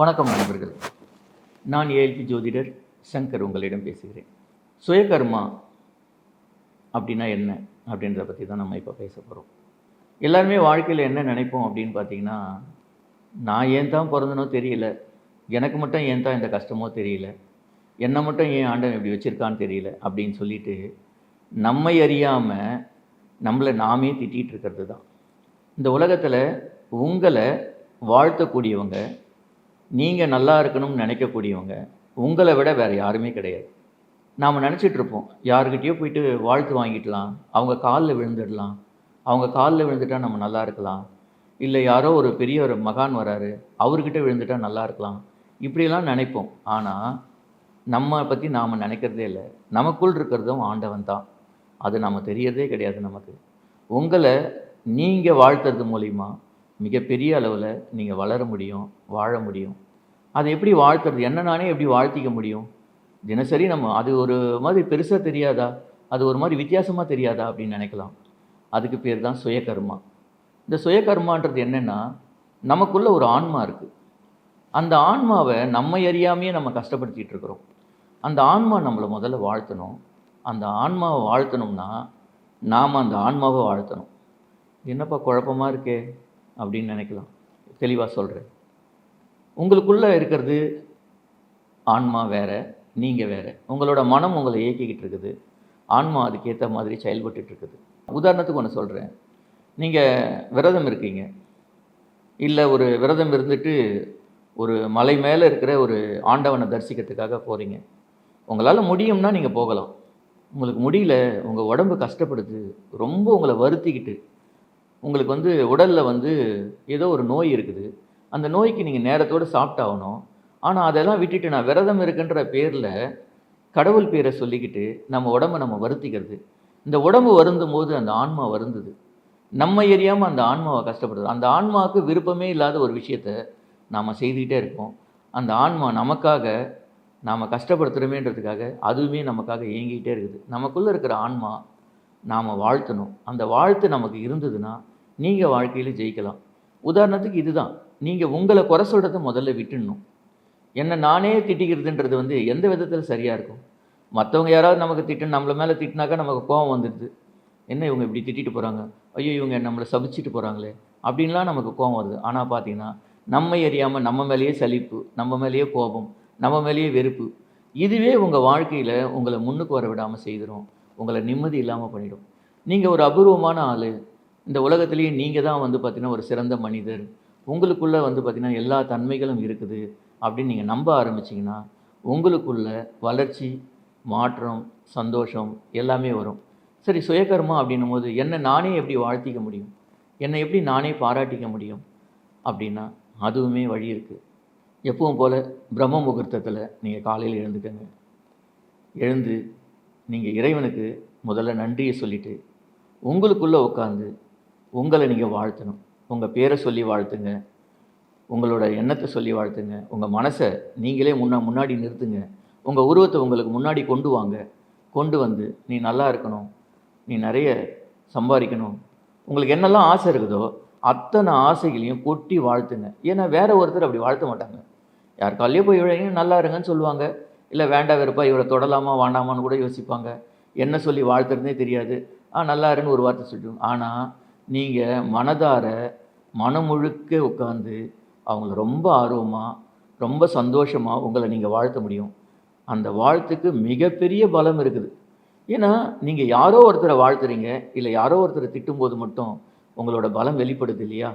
வணக்கம் நண்பர்கள். நான் ஏஎல்பி ஜோதிடர் சங்கர் உங்களிடம் பேசுகிறேன். சுயகர்மா அப்படின்னா என்ன அப்படின்றத பற்றி தான் நம்ம இப்போ பேச போகிறோம் எல்லாருமே வாழ்க்கையில் என்ன நினைப்போம் அப்படின்னு பார்த்தீங்கன்னா நான் ஏன் தான் பிறந்தனோ தெரியல. எனக்கு மட்டும் ஏன் தான் இந்த கஷ்டமோ தெரியல. என்னை மட்டும் ஏன் ஆண்டவன் இப்படி வச்சுருக்கான்னு தெரியல அப்படின்னு சொல்லிட்டு நம்மை அறியாமல் நம்மளை நாமே திட்டிகிட்டு இருக்கிறது தான். இந்த உலகத்தில் உங்களை வாழ்த்தக்கூடியவங்க நீங்கள் நல்லா இருக்கணும்னு நினைக்கக்கூடியவங்க உங்களை விட வேறு யாருமே கிடையாது. நாம் நினச்சிட்ருப்போம் யாருக்கிட்டேயோ போயிட்டு வாழ்த்து வாங்கிடலாம் அவங்க காலில் விழுந்துடலாம் அவங்க காலில் விழுந்துட்டா நம்ம நல்லா இருக்கலாம் இல்லை யாரோ ஒரு பெரிய ஒரு மகான் வராரு அவர்கிட்ட விழுந்துட்டா நல்லா இருக்கலாம் இப்படியெல்லாம் நினைப்போம். ஆனால் நம்ம பற்றி நாம் நினைக்கிறதே இல்லை நமக்குள் இருக்கிறதும் ஆண்டவன் தான். அது நம்ம தெரியறதே கிடையாது நமக்கு. உங்களை நீங்கள் வாழ்த்துறது மூலிமா மிகப்பெரிய அளவில் நீங்கள் வளர முடியும் வாழ முடியும். அதை எப்படி வாழ்த்துறது? என்ன நானே எப்படி வாழ்த்திக்க முடியும்? தினசரி நம்ம அது ஒரு மாதிரி பெருசாக தெரியாதா? அது ஒரு மாதிரி வித்தியாசமாக தெரியாதா? அப்படின்னு நினைக்கலாம். அதுக்கு பேர் தான் சுயகர்மா. இந்த சுயகர்மான்றது என்னென்னா நமக்குள்ள ஒரு ஆன்மா இருக்குது அந்த ஆன்மாவை நம்ம அறியாமையே நம்ம கஷ்டப்படுத்திட்டு இருக்கிறோம். அந்த ஆன்மா நம்மளை முதல்ல வாழ்த்தணும். அந்த ஆன்மாவை வாழ்த்தணும்னா நாம் அந்த ஆன்மாவை வாழ்த்தணும். என்னப்பா குழப்பமாக இருக்கே? அப்படின்னு நினைக்கலாம். தெளிவாக சொல்கிறேன் உங்களுக்குள்ளே இருக்கிறது ஆன்மா வேறு நீங்கள் வேறு. உங்களோட மனம் உங்களை இயக்கிக்கிட்டு இருக்குது. ஆன்மா அதுக்கேற்ற மாதிரி செயல்பட்டுட்டு இருக்குது. உதாரணத்துக்கு ஒன்று சொல்கிறேன் நீங்கள் விரதம் இருக்கீங்க. இல்லை ஒரு விரதம் இருந்துட்டு ஒரு மலை மேலே இருக்கிற ஒரு ஆண்டவனை தரிசிக்கிறதுக்காக போகிறீங்க உங்களால் முடியும்னா நீங்கள் போகலாம். உங்களுக்கு முடியல உங்கள் உடம்பு கஷ்டப்படுது. ரொம்ப உங்களை வருத்திக்கிட்டு உங்களுக்கு வந்து உடலில் வந்து ஏதோ ஒரு நோய் இருக்குது. அந்த நோய்க்கு நீங்கள் நேரத்தோடு சாப்பிட்டாகணும். ஆனால் அதெல்லாம் விட்டுட்டு நான் விரதம் இருக்குன்ற பேரில் கடவுள் பேரை சொல்லிக்கிட்டு நம்ம உடம்பை நம்ம வருத்திக்கிறது. இந்த உடம்பு வருந்தும் போது அந்த ஆன்மா வருந்துது. நம்ம எரியாமல் அந்த ஆன்மாவை கஷ்டப்படுது அந்த ஆன்மாவுக்கு விருப்பமே இல்லாத ஒரு விஷயத்த நாம் செய்துக்கிட்டே இருக்கோம். அந்த ஆன்மா நமக்காக நாம் கஷ்டப்படுத்துகிறோமேன்றதுக்காக அதுவுமே நமக்காக இயங்கிக்கிட்டே இருக்குது. நமக்குள்ளே இருக்கிற ஆன்மா நாம் வாழ்த்தணும். அந்த வாழ்த்து நமக்கு இருந்ததுன்னா நீங்கள் வாழ்க்கையில் ஜெயிக்கலாம். உதாரணத்துக்கு இதுதான். நீங்கள் உங்களை குறை சொல்கிறத முதல்ல விட்டுடணும். என்ன நானே திட்டிக்கிறதுன்றது வந்து எந்த விதத்தில் சரியாக இருக்கும்? மற்றவங்க யாராவது நமக்கு திட்டு நம்மளை மேலே திட்டினாக்கா நமக்கு கோபம் வந்துடுது. என்ன இவங்க இப்படி திட்டிட்டு போகிறாங்க ஐயோ இவங்க நம்மளை சபிச்சிட்டு போகிறாங்களே அப்படின்லாம் நமக்கு கோபம் வருது. ஆனால் பார்த்தீங்கன்னா நம்ம எறியாமல் நம்ம மேலேயே சலிப்பு நம்ம மேலேயே கோபம் நம்ம மேலேயே வெறுப்பு இதுவே உங்கள் வாழ்க்கையில் உங்களை முன்னுக்கு வர விடாமல் செய்திடும் உங்களை நிம்மதி இல்லாமல் பண்ணிடும். நீங்கள் ஒரு அபூர்வமான ஆள். இந்த உலகத்திலேயே நீங்கள் தான் வந்து பார்த்தீங்கன்னா ஒரு சிறந்த மனிதர். உங்களுக்குள்ளே வந்து பார்த்திங்கன்னா எல்லா தன்மைகளும் இருக்குது அப்படின்னு நீங்கள் நம்ப ஆரம்பிச்சிங்கன்னா உங்களுக்குள்ள வளர்ச்சி மாற்றம் சந்தோஷம் எல்லாமே வரும். சரி சுயகர்மா அப்படின்னும் போது என்னை நானே எப்படி வாழ்த்திக்க முடியும்? என்னை எப்படி நானே பாராட்டிக்க முடியும்? அப்படின்னா அதுவுமே வழி இருக்குது எப்பவும் போல் பிரம்ம முகூர்த்தத்தில் நீங்கள் காலையில் எழுந்துக்கங்க. எழுந்து நீங்கள் இறைவனுக்கு முதல்ல நன்றியை சொல்லிவிட்டு உங்களுக்குள்ளே உட்காந்து உங்களை நீங்கள் வாழ்த்தணும். உங்கள் பேரை சொல்லி வாழ்த்துங்க. உங்களோட எண்ணத்தை சொல்லி வாழ்த்துங்க. உங்கள் மனசை நீங்களே முன்னா முன்னாடி நிறுத்துங்க. உங்கள் உருவத்தை உங்களுக்கு முன்னாடி கொண்டு வாங்க. கொண்டு வந்து நீ நல்லா இருக்கணும். நீ நிறைய சம்பாதிக்கணும். உங்களுக்கு என்னெல்லாம் ஆசை இருக்குதோ அத்தனை ஆசைகளையும் கொட்டி வாழ்த்துங்க. ஏன்னா வேற ஒருத்தர் அப்படி வாழ்த்த மாட்டாங்க. யார் காலையே போய் இவழையும் நல்லா இருங்கன்னு சொல்லுவாங்க. இல்லை வேண்டா வெறுப்பா இவரை தொடலாமா வேண்டாமான்னு கூட யோசிப்பாங்க. என்ன சொல்லி வாழ்த்துறதுனே தெரியாது. ஆ நல்லா இருன்னு ஒரு வார்த்தை சொல்லிடுவோம் ஆனால் நீங்கள் மனதார மனம் முழுக்க உட்காந்து அவங்கள ரொம்ப ஆர்வமாக ரொம்ப சந்தோஷமாக உங்களை நீங்கள் வாழ்த்த முடியும். அந்த வாழ்த்துக்கு மிகப்பெரிய பலம் இருக்குது. ஏன்னா நீங்கள் யாரோ ஒருத்தரை வாழ்த்துறீங்க இல்லை யாரோ ஒருத்தரை திட்டும்போது மட்டும் உங்களோட பலம் வெளிப்படுது இல்லையா?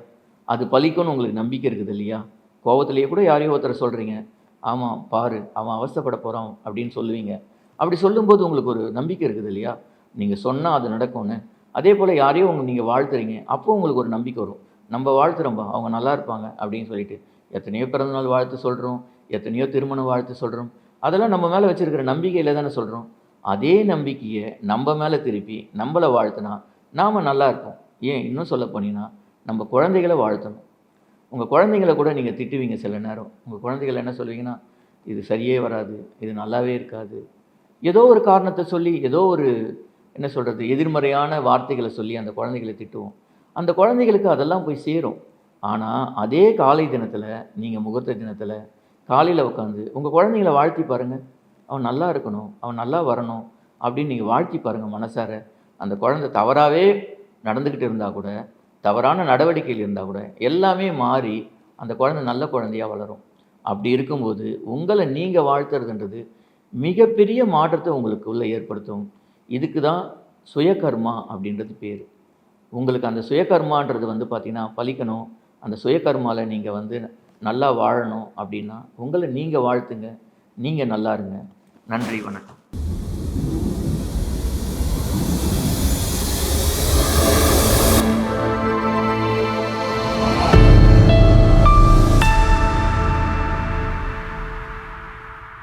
அது பலிக்கும்னு உங்களுக்கு நம்பிக்கை இருக்குது இல்லையா? கோவத்திலேயே கூட யாரையோ ஒருத்தரை சொல்கிறீங்க ஆமாம் பாரு அவன் அவஸ்தைப்பட போகிறான் அப்படின்னு சொல்லுவீங்க. அப்படி சொல்லும்போது உங்களுக்கு ஒரு நம்பிக்கை இருக்குது இல்லையா? நீங்கள் சொன்னால் அது நடக்கும்னு அதே போல் யாரையும் உங்க நீங்கள் வாழ்த்துறீங்க அப்போ உங்களுக்கு ஒரு நம்பிக்கை வரும். நம்ம வாழ்த்துறோம்பா அவங்க நல்லா இருப்பாங்க அப்படின்னு சொல்லிட்டு. எத்தனையோ பிறந்தநாள் வாழ்த்து சொல்கிறோம் எத்தனையோ திருமண வாழ்த்து சொல்கிறோம் அதெல்லாம் நம்ம மேலே வச்சுருக்கிற நம்பிக்கையில் தானே சொல்கிறோம் அதே நம்பிக்கையை நம்ம மேலே திருப்பி நம்மளை வாழ்த்துனா நாம் நல்லா இருப்போம். ஏன்? இன்னும் சொல்ல போனீங்கன்னா நம்ம குழந்தைகளை வாழ்த்தணும். உங்கள் குழந்தைங்கள கூட நீங்கள் திட்டுவீங்க சில நேரம். உங்கள் குழந்தைகள் என்ன சொல்லுவீங்கன்னா இது சரியே வராது இது நல்லாவே இருக்காது. ஏதோ ஒரு காரணத்தை சொல்லி ஏதோ ஒரு என்ன சொல்கிறது எதிர்மறையான வார்த்தைகளை சொல்லி அந்த குழந்தைகளை திட்டுவோம். அந்த குழந்தைகளுக்கு அதெல்லாம் போய் சேரும். ஆனால் அதே காலை தினத்தில் நீங்கள் முகூர்த்த தினத்தில் காலையில் உட்காந்து உங்கள் குழந்தைங்கள வாழ்த்தி பாருங்கள் அவன் நல்லா இருக்கணும் அவன் நல்லா வரணும் அப்படின்னு நீங்கள் வாழ்த்தி பாருங்கள் மனசார. அந்த குழந்தை தவறாகவே நடந்துக்கிட்டு இருந்தால் கூட தவறான நடவடிக்கையில் இருந்தால் கூட எல்லாமே மாறி அந்த குழந்தை நல்ல குழந்தையா வளரும். அப்படி இருக்கும்போது உங்களை நீங்கள் வாழ்த்துறதுன்றது மிகப்பெரிய மாற்றத்தை உங்களுக்குள்ளே ஏற்படுத்தும். இதுக்கு தான் சுயகர்மா அப்படின்றது பேர். உங்களுக்கு அந்த சுயகர்மான்றது வந்து பார்த்திங்கன்னா பலிக்கணும் அந்த சுயகர்மாவில் நீங்கள் வந்து நல்லா வாழணும் அப்படின்னா உங்களை நீங்கள் வாழ்த்துங்க. நீங்கள் நல்லா இருங்க. நன்றி வணக்கம்.